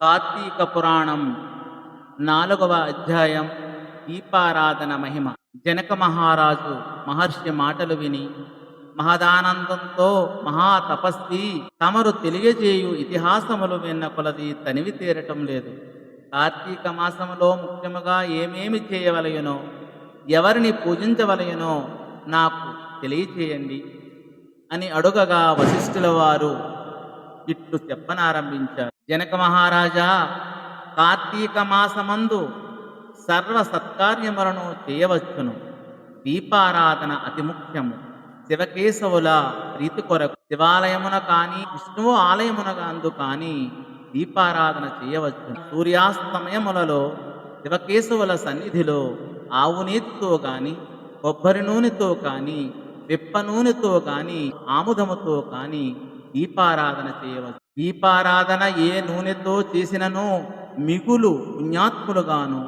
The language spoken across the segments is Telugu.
కార్తీక పురాణం నాలుగవ అధ్యాయం దీపారాధన మహిమ. జనక మహారాజు మహర్షి మాటలు విని మహదానందంతో మహాతపస్వి తమరు తెలియజేయు ఇతిహాసములు విన్న కొలది తనివి తీరటం లేదు. కార్తీక మాసములో ముఖ్యముగా ఏమేమి చేయవలయనో ఎవరిని పూజించవలయనో నాకు తెలియచేయండి అని అడుగగా వశిష్ఠుల వారు ఇట్లు చెప్పనారంభించారు. జనక మహారాజా కార్తీక మాసమందు సర్వ సత్కార్యములను చేయవచ్చును. దీపారాధన అతి ముఖ్యము. శివకేశవుల ప్రీతి కొరకు శివాలయమున కానీ విష్ణువు ఆలయమున అందు కానీ దీపారాధన చేయవచ్చు సూర్యాస్తమయములలో శివకేశవుల సన్నిధిలో ఆవు నీతితో గాని కొబ్బరి నూనెతో కానీ విప్ప నూనెతో కానీ ఆముదముతో కానీ దీపారాధన చేయవచ్చు దీపారాధన ఏ నూనెతో చేసినను మిగులు పుణ్యాత్ములుగాను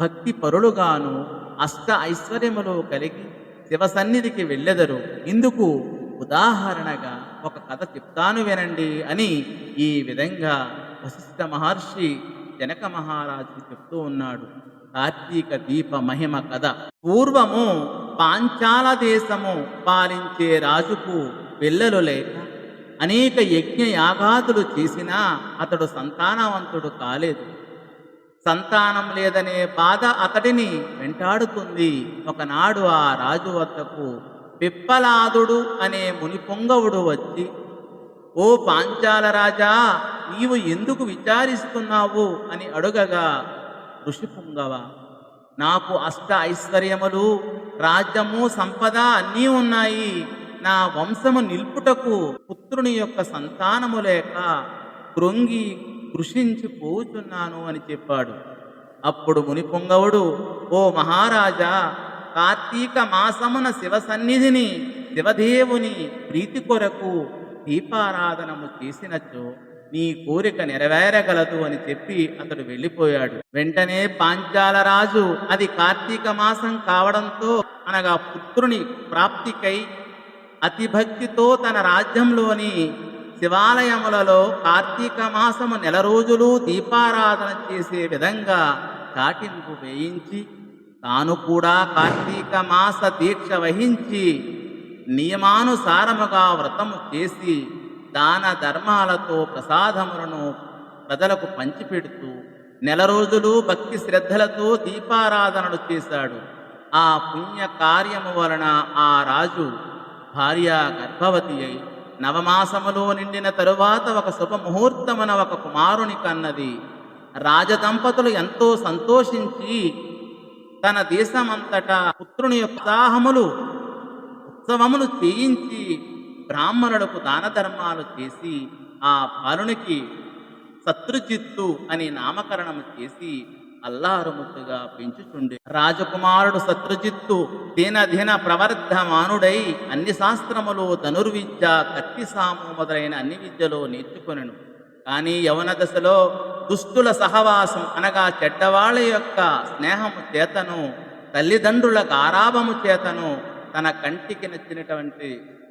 భక్తి పరులుగాను అష్ట ఐశ్వర్యములు కలిగి శివ సన్నిధికి వెళ్ళెదరు. ఇందుకు ఉదాహరణగా ఒక కథ చెప్తాను వినండి అని ఈ విధంగా వశిష్ఠ మహర్షి జనక మహారాజుకి చెప్తూ ఉన్నాడు. కార్తీక దీప మహిమ కథ. పూర్వము పాంచాల దేశము పాలించే రాజుకు పిల్లలు లేక అనేక యజ్ఞ యాగాదులు చేసినా అతడు సంతానవంతుడు కాలేదు. సంతానం లేదనే బాధ అతడిని వెంటాడుతుంది. ఒకనాడు ఆ రాజు వద్దకు పిప్పలాదుడు అనే మునిపొంగవుడు వచ్చి ఓ పాంచాల రాజా నీవు ఎందుకు విచారిస్తున్నావు? అని అడుగగా ఋషిపుంగవ నాకు అష్ట ఐశ్వర్యములు రాజ్యము సంపద అన్నీ ఉన్నాయి. నా వంశము నిల్పుటకు పుత్రుని యొక్క సంతానము లేక కృంగి కృషించి పోచున్నాను అని చెప్పాడు. అప్పుడు మునిపొంగవుడు ఓ మహారాజా కార్తీక మాసమున శివ సన్నిధిని శివదేవుని ప్రీతి కొరకు దీపారాధనము చేసినచో నీ కోరిక నెరవేరగలదు అని చెప్పి అతడు వెళ్ళిపోయాడు. వెంటనే పాంచాల రాజు అది కార్తీక మాసం కావడంతో అనగా పుత్రుని ప్రాప్తికై అతి భక్తితో తన రాజ్యంలోని శివాలయములలో కార్తీక మాసము నెల రోజులు దీపారాధన చేసే విధంగా చాటింపు వేయించి తాను కూడా కార్తీక మాస దీక్ష వహించి నియమానుసారముగా వ్రతము చేసి దాన ధర్మాలతో ప్రసాదములను ప్రజలకు పంచిపెడుతూ నెల రోజులు భక్తి శ్రద్ధలతో దీపారాధనలు చేశాడు. ఆ పుణ్య కార్యము వలన ఆ రాజు భార్య గర్భవతి అయి నవమాసములో నిండిన తరువాత ఒక శుభముహూర్తమున ఒక కుమారుని కన్నది. రాజదంపతులు ఎంతో సంతోషించి తన దేశమంతటా పుత్రుని యొక్క ఉత్సాహములు ఉత్సవములు చేయించి బ్రాహ్మణులకు దాన ధర్మాలు చేసి ఆ బాలునికి శత్రుజిత్తు అని నామకరణము చేసి అల్లారుముద్దుగా పెంచుచుండే రాజకుమారుడు శత్రుజిత్తు దీనధీన ప్రవర్ధమానుడై అన్ని శాస్త్రములు ధనుర్విద్య కత్తి సాము మొదలైన అన్ని విద్యలో నేర్చుకొనెను. కానీ యవన దశలో దుష్టుల సహవాసం అనగా చెడ్డవాళ్ళ యొక్క స్నేహము చేతను తల్లిదండ్రుల గారాభము చేతను తన కంటికి నచ్చినటువంటి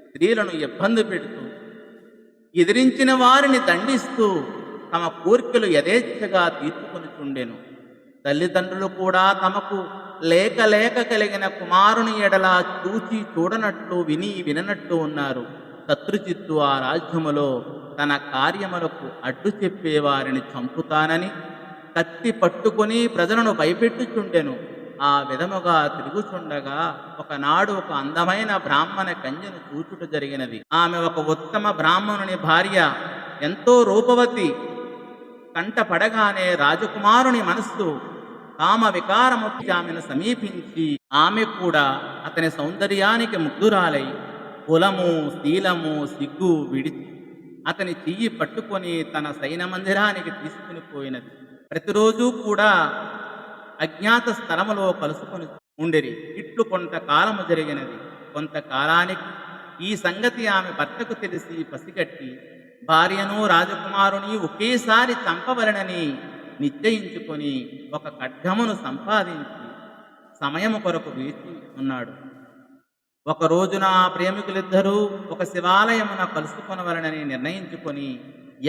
స్త్రీలను ఇబ్బంది పెడుతూ ఎదిరించిన వారిని దండిస్తూ తమ కోరికలు యథేచ్ఛగా తీర్చుకొని చుండెను తల్లిదండ్రులు కూడా తమకు లేక లేక కలిగిన కుమారుని ఎడలా చూచి చూడనట్లు విని విననట్టు ఉన్నారు. శత్రుచిత్తు ఆ రాజ్యములో తన కార్యములకు అడ్డు చెప్పేవారిని చంపుతానని కత్తి పట్టుకొని ప్రజలను భయపెట్టుచుండెను. ఆ విధముగా తిరుగుచుండగా ఒకనాడు ఒక అందమైన బ్రాహ్మణ కన్యను చూచుట జరిగినది. ఆమె ఒక ఉత్తమ బ్రాహ్మణుని భార్య ఎంతో రూపవతి కంట పడగానే రాజకుమారుని మనస్సు కామ వికారము ఆమెను సమీపించి ఆమె కూడా అతని సౌందర్యానికి ముగ్ధురాలై కులము శీలము సిగ్గు విడిచి అతని చెయ్యి పట్టుకొని తన సైన మందిరానికి తీసుకుని పోయినది. ప్రతిరోజు కూడా అజ్ఞాత స్థలములో కలుసుకొని ఉండేది ఇట్లు కొంతకాలము జరిగినది. కొంతకాలానికి ఈ సంగతి ఆమె భర్తకు తెలిసి పసిగట్టి భార్యను రాజకుమారుని ఒకేసారి చంపవలనని నిశ్చయించుకొని ఒక ఖడ్గమును సంపాదించి సమయము కొరకు వేచి ఉన్నాడు. ఒక రోజున ఆ ప్రేమికులిద్దరూ ఒక శివాలయమున కలుసుకొనవలనని నిర్ణయించుకొని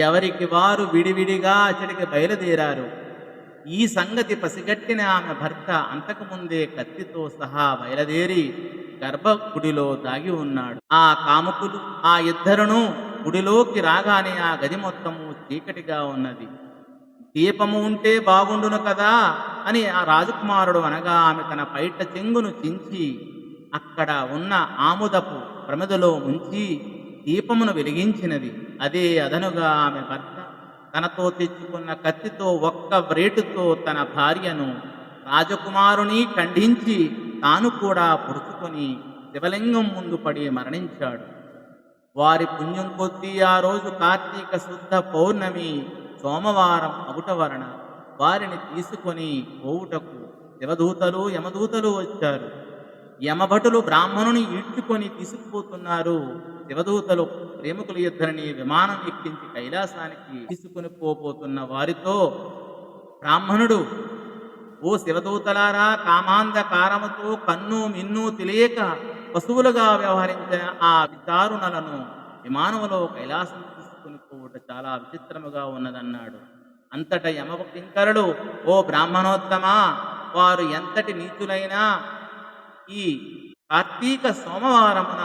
ఎవరికి వారు విడివిడిగా అతడికి బయలుదేరారు. ఈ సంగతి పసిగట్టిన ఆమె భర్త అంతకుముందే కత్తితో సహా బయలుదేరి గర్భగుడిలో దాగి ఉన్నాడు. ఆ కాముకులు ఆ ఇద్దరును గుడిలోకి రాగానే ఆ గది మొత్తము చీకటిగా ఉన్నది. దీపము ఉంటే బాగుండును కదా అని ఆ రాజకుమారుడు అనగా ఆమె తన పైట చెంగును చించి అక్కడ ఉన్న ఆముదపు ప్రమిదలో ఉంచి దీపమును వెలిగించినది. అదే అదనుగా ఆమె భర్త తనతో తెచ్చుకున్న కత్తితో ఒక్క వ్రేటుతో తన భార్యను రాజకుమారుని ఖండించి తాను కూడా పొడుచుకొని శివలింగం ముందు పడి మరణించాడు. వారి పుణ్యం కొద్దీ ఆ రోజు కార్తీక శుద్ధ పౌర్ణమి సోమవారం అగుట వలన వారిని తీసుకొని పోవుటకు శివదూతలు యమదూతలు వచ్చారు. యమభటులు బ్రాహ్మణుని ఈడ్చుకొని తీసుకుపోతున్నారు. శివదూతలు ప్రేమికులు ఇద్దరిని విమానం ఎక్కించి కైలాసానికి తీసుకుని పోబోతున్న వారితో బ్రాహ్మణుడు ఓ శివదూతలారా కామాంధకారముతో కన్ను మిన్ను తెలియక పశువులుగా వ్యవహరించిన ఆ విచారుణలను విమానములో కైలాసం చాలా విచిత్రముగా ఉన్నదన్నాడు. అంతట యమ కింకరుడు ఓ బ్రాహ్మణోత్తమా వారు ఎంతటి నీచులైనా ఈ కార్తీక సోమవారమున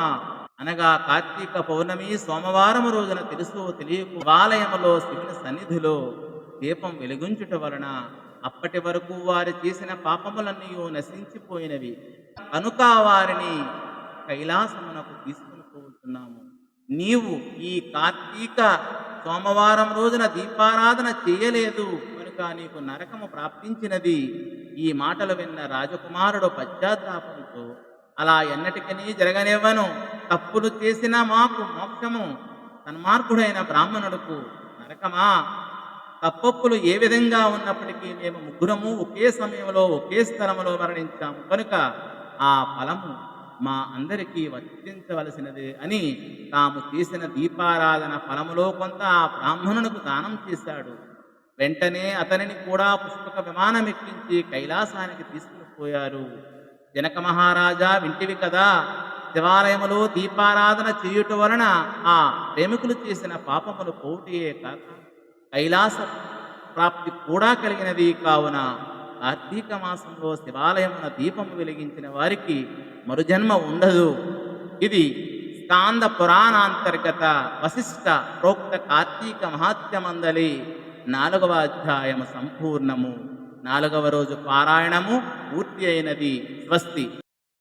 అనగా కార్తీక పౌర్ణమి సోమవారం రోజున తెలుసు తెలియకు ఆలయములో శివుని సన్నిధిలో దీపం వెలిగించుట వలన అప్పటి వరకు వారు చేసిన పాపములన్నీ నశించిపోయినవి. కనుక వారిని కైలాసమునకు తీసుకుని పోతున్నాము. నీవు ఈ కార్తీక సోమవారం రోజున దీపారాధన చేయలేదు. కనుక నీకు నరకము ప్రాప్తించినది. ఈ మాటలు విన్న రాజకుమారుడు పశ్చాత్తాపంతో అలా ఎన్నటికనీ జరగనివ్వను. తప్పులు చేసిన మాకు మోక్షము. సన్మార్గుడైన బ్రాహ్మణుడుకు నరకమా? తప్పప్పులు ఏ విధంగా ఉన్నప్పటికీ మేము ముగ్గురము ఒకే సమయంలో ఒకే స్థలములో మరణించాము. కనుక ఆ ఫలము మా అందరికీ వర్తించవలసినది అని తాము చేసిన దీపారాధన ఫలములో కొంత ఆ బ్రాహ్మణునకు దానం చేశాడు. వెంటనే అతనిని కూడా పుష్పక విమానం ఎక్కించి కైలాసానికి తీసుకుపోయారు. జనక మహారాజా వింటివి కదా శివాలయములో దీపారాధన చేయుట వలన ఆ ప్రేమికులు చేసిన పాపములు పోటీయే కాక కైలాస ప్రాప్తి కూడా కలిగినది కావున కార్తీక మాసంలో శివాలయమున దీపము వెలిగించిన వారికి మరుజన్మ ఉండదు. ఇది స్కాంద పురాణాంతర్గత వశిష్ట ప్రోక్త కార్తీక మహాత్యమందలి నాలుగవ అధ్యాయము సంపూర్ణము. నాలుగవ రోజు పారాయణము పూర్తి అయినది స్వస్తి.